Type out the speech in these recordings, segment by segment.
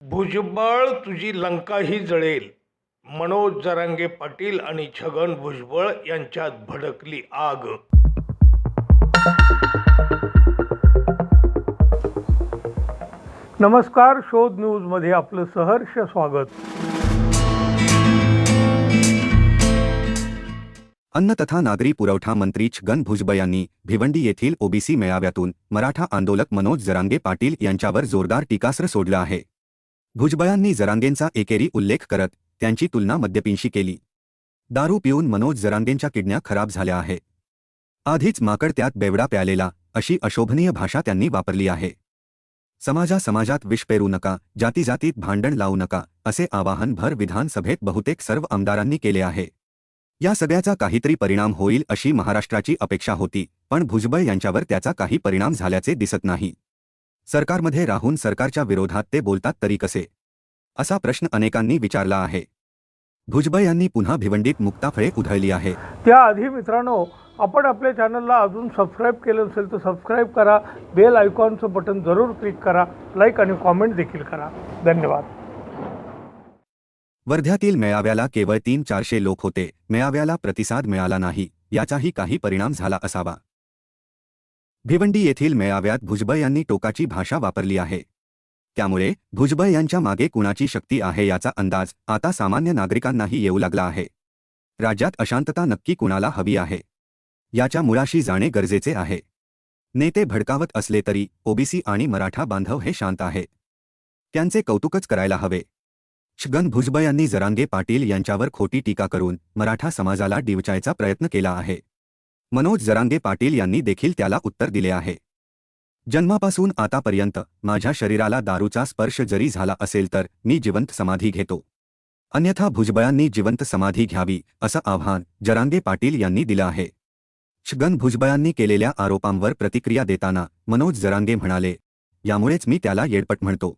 भुजबळ तुझी लंकाही जळेल. मनोज जरांगे पाटील आणि छगन भुजबळ यांच्यात भडकली आग. नमस्कार शोध न्यूजमध्ये आपलं सहर्ष स्वागत. अन्न तथा नागरी पुरवठा मंत्री छगन भुजबळ यांनी भिवंडी येथील ओबीसी मेळाव्यातून मराठा आंदोलक मनोज जरांगे पाटील यांच्यावर जोरदार टीकास्त्र सोडलं आहे. भुजबळांनी जरांगेंचा एकेरी उल्लेख करत त्यांची तुलना मद्यपींशी केली. दारू पिऊन मनोज जरांगेंच्या किडण्या खराब झाल्या आहे. आधीच माकड त्यात बेवडा प्यालेला अशी अशोभनीय भाषा त्यांनी वापरली आहे. समाजा समाजात विष पेरू नका जातीजातीत भांडण लावू नका असे आवाहन भर विधानसभेत बहुतेक सर्व आमदारांनी केले आहे. या सगळ्याचा काहीतरी परिणाम होईल अशी महाराष्ट्राची अपेक्षा होती पण भुजबळ यांच्यावर त्याचा काही परिणाम झाल्याचे दिसत नाही. सरकारमध्ये राहून सरकारच्या विरोधात ते बोलतात तरी कसे? असा प्रश्न अनेकांनी विचारला आहे. भुजबळ यांनी पुन्हा भिवंडीत मुक्ताफळे उधळली आहे. त्याआधी मित्रांनो आपण आपल्या चॅनलला अजून सबस्क्राईब केलं नसेल तर सबस्क्राईब करा बेल आयकॉनचं बटन जरूर क्लिक करा लाईक आणि कॉमेंट देखील करा. धन्यवाद. वर्ध्यातील मेळाव्याला केवळ तीन चारशे लोक होते. मेळाव्याला प्रतिसाद मिळाला नाही. याचाही काही परिणाम झाला असावा. भिवंडी येथील मेळाव्यात भुजबळ यांनी टोकाची भाषा वापरली आहे. त्यामुळे भुजबळ यांच्या मागे कुणाची शक्ती आहे याचा अंदाज आता सामान्य नागरिकांनाही येऊ लागला आहे. राज्यात अशांतता नक्की कुणाला हवी आहे? याच्या मुळाशी जाणे गरजेचे आहे. नेते भडकावत असले तरी ओबीसी आणि मराठा बांधव हे शांत आहे. त्यांचे कौतुकच करायला हवे. छगन भुजबळ यांनी जरांगे पाटील यांच्यावर खोटी टीका करून मराठा समाजाला डिवचायचा प्रयत्न केला आहे. मनोज जरांगे पाटील यांनी देखील त्याला उत्तर दिले आहे. जन्मापासून आतापर्यंत माझ्या शरीराला दारूचा स्पर्श जरी झाला असेल तर मी जिवंत समाधी घेतो. अन्यथा भुजबळांनी जिवंत समाधी घ्यावी असं आव्हान जरांगे पाटील यांनी दिलं आहे. छगन भुजबळांनी केलेल्या आरोपांवर प्रतिक्रिया देताना मनोज जरांगे म्हणाले यामुळेच मी त्याला येडपट म्हणतो.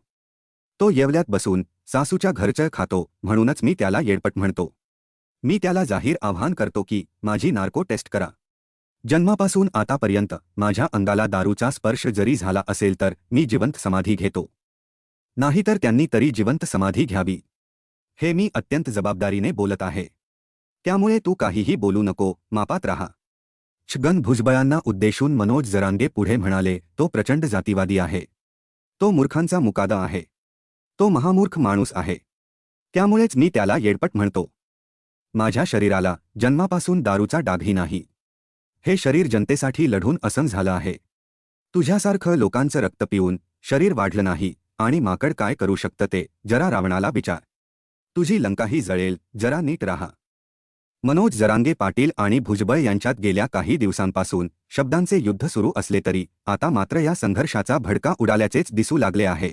तो येवल्यात बसून सासूच्या घरचं खातो म्हणूनच मी त्याला येडपट म्हणतो. मी त्याला जाहीर आव्हान करतो की माझी नार्को टेस्ट करा. जन्मापासून आतापर्यंत माझ्या अंगाला दारूचा स्पर्श जरी झाला असेल तर मी जिवंत समाधी घेतो. नाहीतर त्यांनी तरी जिवंत समाधी घ्यावी. हे मी अत्यंत जबाबदारीने बोलत आहे. त्यामुळे तू काहीही बोलू नको मापात राहा. छगन भुजबळांना उद्देशून मनोज जरांगे पुढे म्हणाले तो प्रचंड जातीवादी आहे. तो मूर्खांचा मुकादा आहे. तो महामूर्ख माणूस आहे. त्यामुळेच मी त्याला येडपट म्हणतो. माझ्या शरीराला जन्मापासून दारूचा डागही नाही. हे शरीर जनतेसाठी लढून असन झालं आहे. तुझ्यासारखं लोकांचं रक्त पिऊन शरीर वाढलं नाही आणि माकड काय करू शकतं ते जरा रावणाला विचार. तुझी लंकाही जळेल जरा नीट राहा. मनोज जरांगे पाटील आणि भुजबळ यांच्यात गेल्या काही दिवसांपासून शब्दांचे युद्ध सुरू असले तरी आता मात्र या संघर्षाचा भडका उडाल्याचेच दिसू लागले आहे.